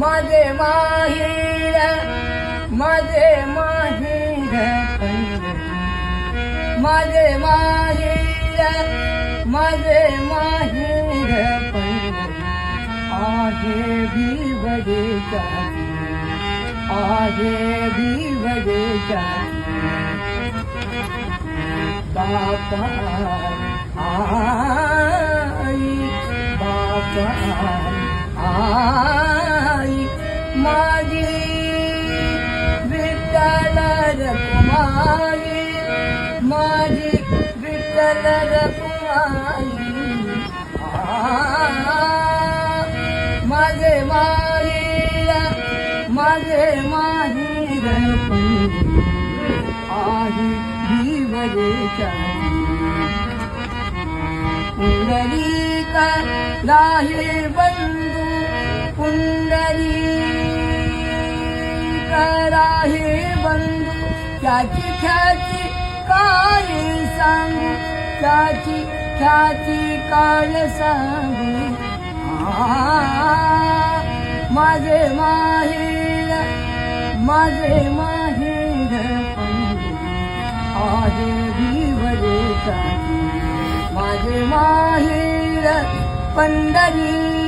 माझे माहेर माझे माहेर पंढरी माझे माहेर माझे माहेर पंढरी आहे भिवडे आहे भिवडे बापा आई बापा आई। माझी विठ्ठल रकुमाई माझी विठ्ठल रकुमाई माझे माहीर माझे माहीर आहे जीवरेच्या पुंडरीक राहे बंधू राहे बंधू? त्याची ख्याती काय सांगू? त्याची ख्याती काय सांगू? माझे माहेर माझे माहेर आहे भिवरे माझे माहेर पंढरी